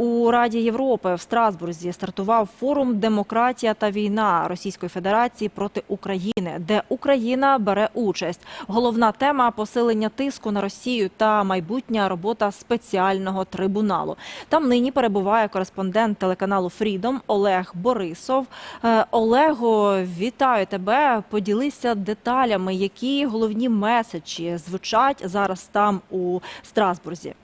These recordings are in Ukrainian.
у Раді Європи в Страсбурзі стартував форум Демократія та війна Російської Федерації проти України, де Україна бере участь. Головна тема посилення тиску на Росію та майбутня робота спеціального трибуналу. Там нині перебуває кореспондент телеканалу Фрідом Олег Борисов. Е, Олего, вітаю тебе. Поділися деталями, які головні меседжі звучать зараз там у Страсбурзі.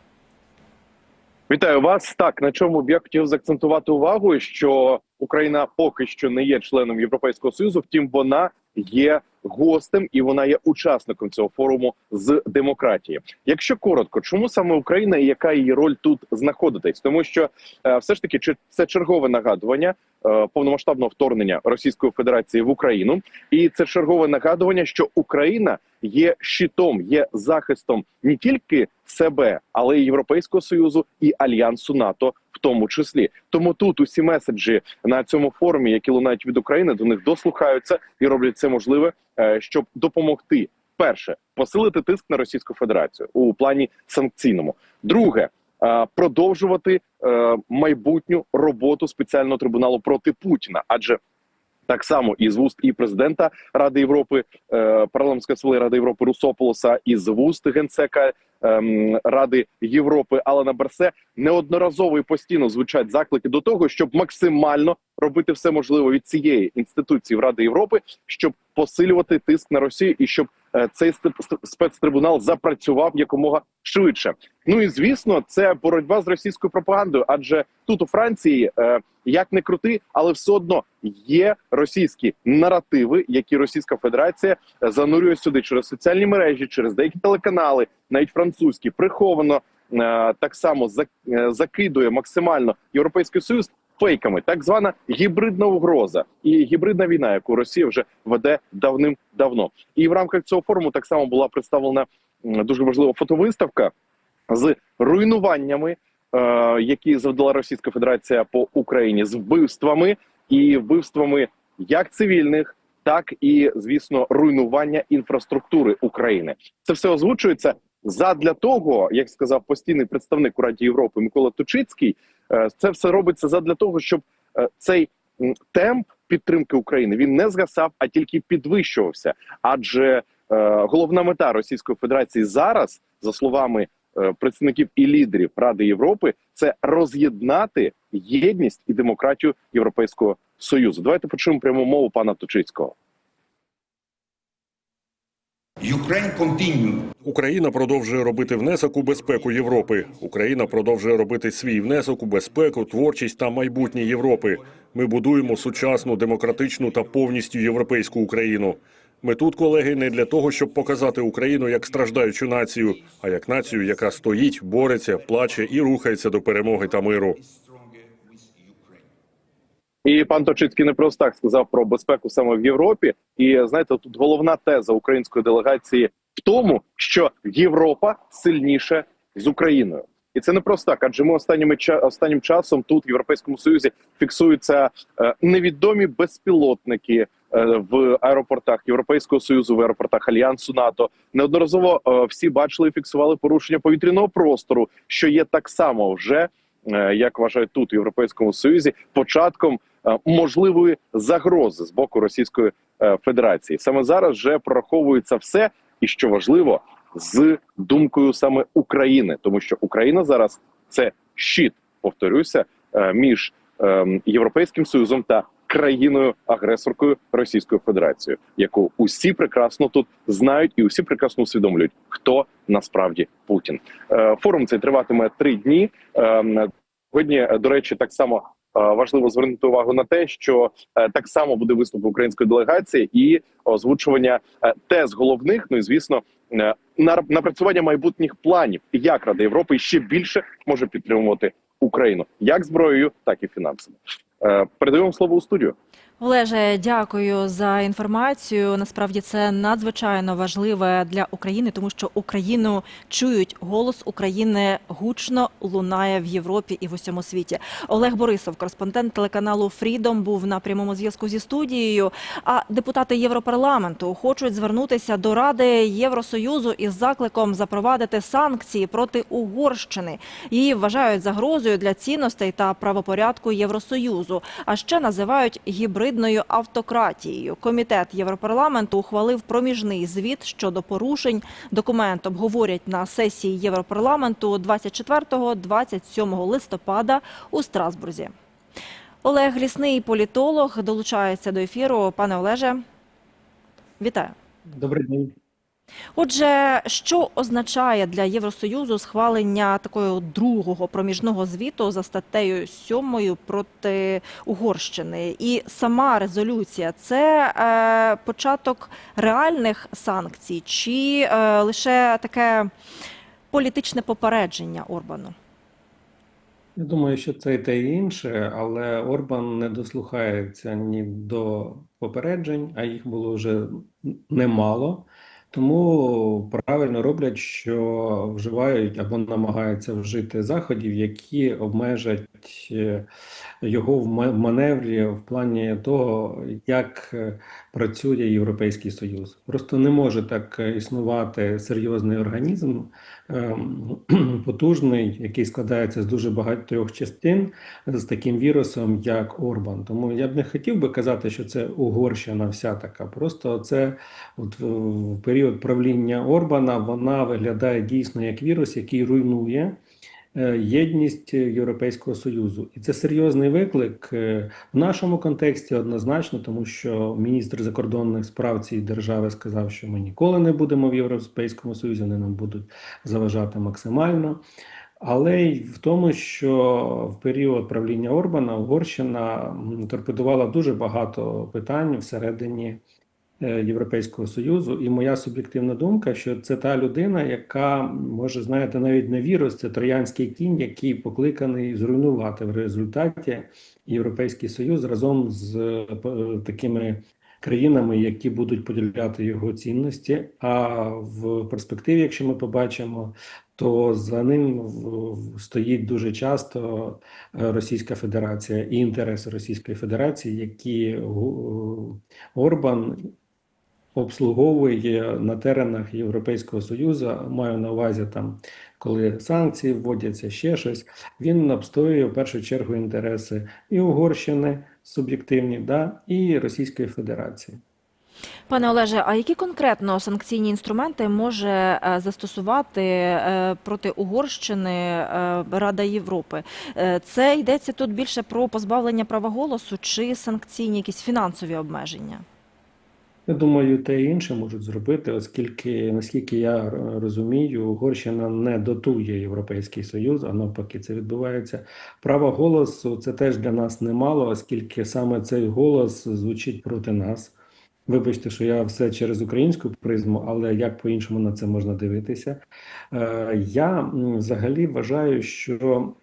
Вітаю вас. Так на чому б я хотів заакцентувати увагу, що Україна поки що не є членом Європейського союзу, втім вона є гостем і вона є учасником цього форуму з демократії. Якщо коротко, чому саме Україна і яка її роль тут знаходитись? Тому що е, все ж таки це чергове нагадування е, повномасштабного вторгнення Російської Федерації в Україну, і це чергове нагадування, що Україна є щитом, є захистом не тільки себе, але й Європейського союзу і альянсу НАТО, в тому числі. Тому тут усі меседжі на цьому форумі, які лунають від України, до них дослухаються і роблять все можливе, щоб допомогти. Перше посилити тиск на Російську Федерацію у плані санкційному. Друге е, продовжувати е, майбутню роботу спеціального трибуналу проти Путіна, адже так само із вуст і президента Ради Європи, е, парламентської асамблеї Ради Європи Русополоса, із вуст генсека ем, Ради Європи Алана Берсе неодноразово і постійно звучать заклики до того, щоб максимально робити все можливе від цієї інституції в Ради Європи, щоб посилювати тиск на Росію і щоб цей степ- спецтрибунал запрацював якомога швидше. Ну і звісно, це боротьба з російською пропагандою, адже тут у Франції е, як не крути, але все одно є російські наративи, які Російська Федерація е, занурює сюди через соціальні мережі, через деякі телеканали, навіть французькі, приховано е, так само е, закидує максимально європейський союз. Фейками, так звана гібридна угроза і гібридна війна, яку Росія вже веде давним-давно. І в рамках цього форуму так само була представлена дуже важлива фотовиставка з руйнуваннями, е, які завдала Російська Федерація по Україні, з вбивствами і вбивствами як цивільних, так і звісно руйнування інфраструктури України. Це все озвучується задля того, як сказав постійний представник у Раді Європи Микола Тучицький. Е, Це все робиться задля того, щоб е, цей темп підтримки України він не згасав, а тільки підвищувався. Адже е, головна мета Російської Федерації зараз, за словами представників і лідерів Ради Європи, це роз'єднати єдність і демократію Європейського союзу. Давайте почуємо пряму мову пана Тучицького. Україна продовжує робити внесок у безпеку Європи. Україна продовжує робити свій внесок у безпеку, творчість та майбутнє Європи. Ми будуємо сучасну, демократичну та повністю європейську Україну. Ми тут, колеги, не для того, щоб показати Україну як страждаючу націю, а як націю, яка стоїть, бореться, плаче і рухається до перемоги та миру. І пан Точицький не просто так сказав про безпеку саме в Європі. І знаєте, тут головна теза української делегації в тому, що Європа сильніше з Україною. І це не просто так, адже ми останніми останнім часом тут в європейському союзі фіксуються е, невідомі безпілотники е, в аеропортах Європейського союзу, в аеропортах Альянсу НАТО. Неодноразово е, всі бачили і фіксували порушення повітряного простору, що є так само вже як вважають тут у європейському союзі, початком можливої загрози з боку Російської е, Федерації. Саме зараз вже прораховується все, і що важливо, з думкою саме України, тому що Україна зараз це щит, повторюся, е, між ем, європейським союзом та країною агресоркою Російською Федерацією, яку усі прекрасно тут знають і усі прекрасно усвідомлюють, хто насправді Путін. Е, Форум цей триватиме три дні. Ем, Сьогодні, е, до речі, так само е, важливо звернути увагу на те, що е, так само буде виступ української делегації і озвучування е, тез головних. Ну і звісно, е, напрацювання майбутніх планів, як Рада Європи ще більше може підтримувати Україну як зброєю, так і фінансово. Е, Передаємо слово у студію. Олеже, дякую за інформацію. Насправді це надзвичайно важливе для України, тому що Україну чують. Голос України гучно лунає в Європі і в усьому світі. Олег Борисов, кореспондент телеканалу Фрідом, був на прямому зв'язку зі студією. А депутати Європарламенту хочуть звернутися до Ради Євросоюзу із закликом запровадити санкції проти Угорщини. Її вважають загрозою для цінностей та правопорядку Євросоюзу. А ще називають гібридною автократією. Комітет Європарламенту ухвалив проміжний звіт щодо порушень. Документ обговорять на сесії Європарламенту 24-27 листопада у Страсбурзі. Олег Лісний, політолог, долучається до ефіру. Пане Олеже, вітаю. Добрий день. Отже, що означає для Євросоюзу схвалення такого другого проміжного звіту за статтею 7 проти Угорщини? І сама резолюція це е, початок реальних санкцій, чи е, лише таке політичне попередження Орбану? Я думаю, що це і те і інше, але Орбан не дослухається ні до попереджень, а їх було вже немало. Тому правильно роблять, що вживають або намагаються вжити заходів, які обмежать е, його в ма- маневрі в плані того, як е, працює Європейський Союз. Просто не може так е, існувати серйозний організм, потужний, який складається з дуже багатьох частин, з таким вірусом, як Орбан. Тому я б не хотів би казати, що це Угорщина вся така. Просто це от в період правління Орбана вона виглядає дійсно як вірус, який руйнує єдність Європейського Союзу. І це серйозний виклик е, в нашому контексті однозначно, тому що міністр закордонних справ цієї держави сказав, що ми ніколи не будемо в Європейському Союзі, вони нам будуть заважати максимально. Але й в тому, що в період правління Орбана Угорщина торпедувала дуже багато питань всередині е, Європейського Союзу. І моя суб'єктивна думка, що це та людина, яка може, знаєте, навіть не вірус, це троянський кінь, який покликаний зруйнувати в результаті Європейський Союз разом з е, такими країнами, які будуть поділяти його цінності. А в перспективі, якщо ми побачимо, то за ним стоїть дуже часто е, Російська Федерація і інтереси Російської Федерації, які Орбан обслуговує на теренах Європейського Союзу. Маю на увазі там, коли санкції вводяться, ще щось. Він обстоює в першу чергу інтереси і Угорщини суб'єктивні, да, і Російської Федерації. Пане Олеже, а які конкретно санкційні інструменти може е, застосувати е, проти Угорщини е, Рада Європи? Це йдеться тут більше про позбавлення права голосу чи санкційні якісь фінансові обмеження? Я думаю, те і інше можуть зробити, оскільки, наскільки я розумію, Угорщина не дотує Європейський Союз, а навпаки, це відбувається. Право голосу це теж для нас немало, оскільки саме цей голос звучить проти нас. Вибачте, що я все через українську призму, але як по-іншому на це можна дивитися? Е, Я взагалі вважаю, що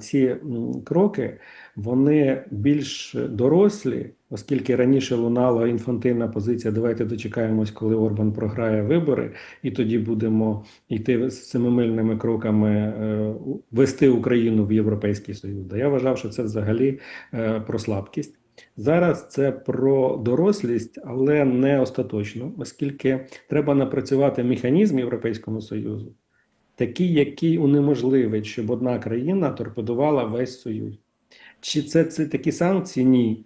ці кроки вони більш дорослі, оскільки раніше лунала інфантильна позиція. Давайте дочекаємось, коли Орбан програє вибори, і тоді будемо йти з семимильними кроками е, вести Україну в Європейський Союз. Я вважав, що це взагалі е, про слабкість. Зараз це про дорослість, але не остаточно, оскільки треба напрацювати механізм Європейському Союзу, такий, який унеможливить, щоб одна країна торпедувала весь Союз. Чи це, це такі санкції? Ні.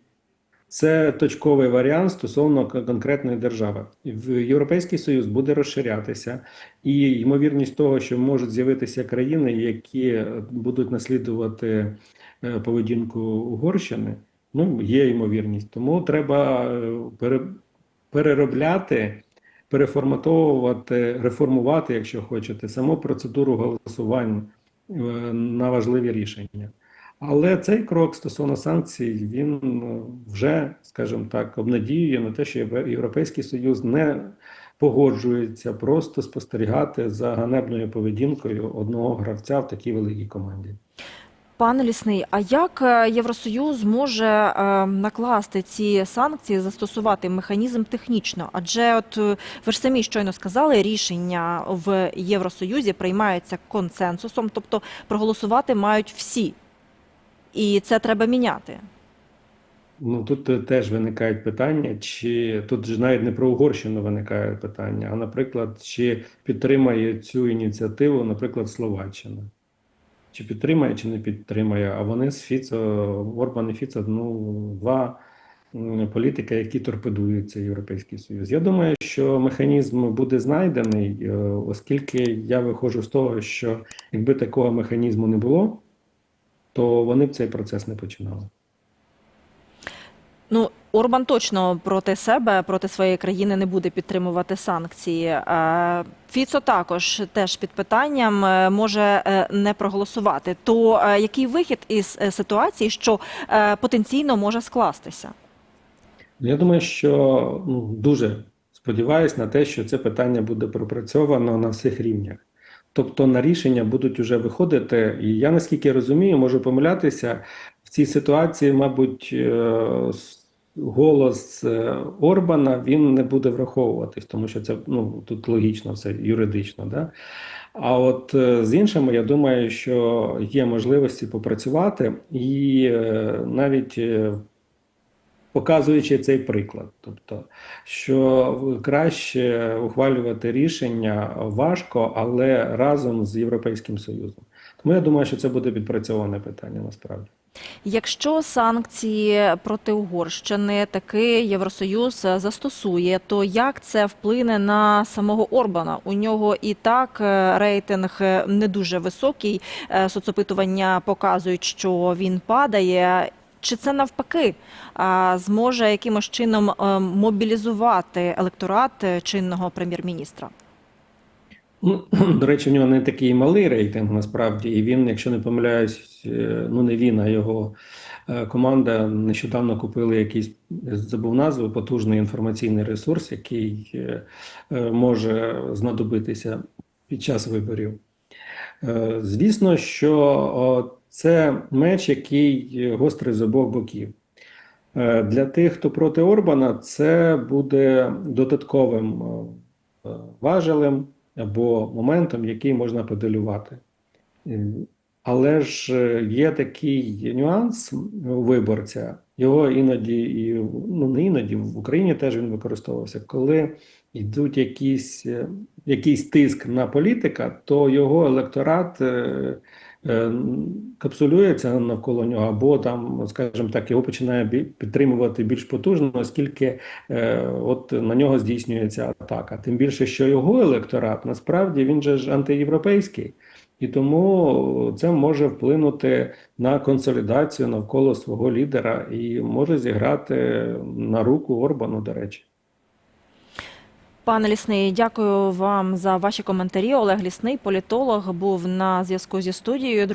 Це точковий варіант стосовно конкретної держави. Європейський Союз буде розширятися, і ймовірність того, що можуть з'явитися країни, які е, будуть наслідувати е, поведінку Угорщини, ну, є ймовірність. Тому треба е, переробляти, переформатовувати, реформувати, якщо хочете, саму процедуру голосування на важливі рішення. Але цей крок стосовно санкцій він е, вже, скажімо так, обнадіює на те, що Європейський Союз не погоджується просто спостерігати за ганебною поведінкою одного гравця в такій великій команді. Пане Лісний, а як е, Євросоюз може е, накласти ці санкції, застосувати механізм технічно? Адже от е, ви ж самі щойно сказали, рішення в Євросоюзі приймаються консенсусом, тобто проголосувати мають всі. І це треба міняти. Ну тут е, теж виникають питання, чи тут ж навіть не про Угорщину виникає питання, а наприклад, чи підтримає цю ініціативу, наприклад, Словаччина. Чи підтримає, чи не підтримає. А вони з Фіцо, Орбан і Фіцо, ну, два м, політика, які торпедують цей Європейський Союз. Я думаю, що механізм буде знайдений, е, оскільки я виходжу з того, що якби такого механізму не було, то вони б цей процес не починали. Ну, Орбан точно проти себе, проти своєї країни не буде підтримувати санкції. Е, Фіцо також теж під питанням е, може е, не проголосувати. То який вихід із ситуації, що потенційно може скластися? Ну, Я думаю, що ну, дуже сподіваюся на те, що це питання буде пропрацьовано на всіх рівнях. Тобто на рішення будуть вже виходити, і я наскільки розумію, можу помилятися в цій ситуації, мабуть, е, голос е, Орбана він не буде враховуватись, тому що це ну тут логічно все юридично, да? А от е, з іншими, я думаю, що є можливості попрацювати і навіть показуючи цей приклад, тобто, що краще ухвалювати рішення важко, але разом з Європейським Союзом. Тому я думаю, що це буде відпрацьоване питання насправді. Якщо санкції проти Угорщини таки Євросоюз застосує, то як це вплине на самого Орбана? У нього і так е, рейтинг не дуже високий. Е, Соцопитування показують, що він падає. Чи це навпаки зможе якимось чином е, мобілізувати електорат е, чинного прем'єр-міністра? Ну, до речі, в нього не такий малий рейтинг насправді, і він, якщо не помиляюсь, е, ну не він, а його команда нещодавно купили якийсь, забув назву, потужний інформаційний ресурс, який може знадобитися під час виборів. Звісно, що це меч, який гострий з обох боків. Е, Для тих, хто проти Орбана, це буде додатковим е, важелем або моментом, який можна педалювати. Е, Але ж е, є такий нюанс виборця, його іноді, і, ну не іноді, в Україні теж він використовувався, коли йдуть якісь, е, якийсь тиск на політика, то його електорат е, е, капсулюється навколо нього, або там, скажімо так, його починає підтримувати більш потужно, оскільки е, от на нього здійснюється атака. Тим більше, що його електорат насправді він же ж антиєвропейський. І тому це може вплинути на консолідацію навколо свого лідера і може зіграти на руку Орбану, до речі. Пане Лісний, дякую вам за ваші коментарі. Олег Лісний, політолог, був на зв'язку зі студією.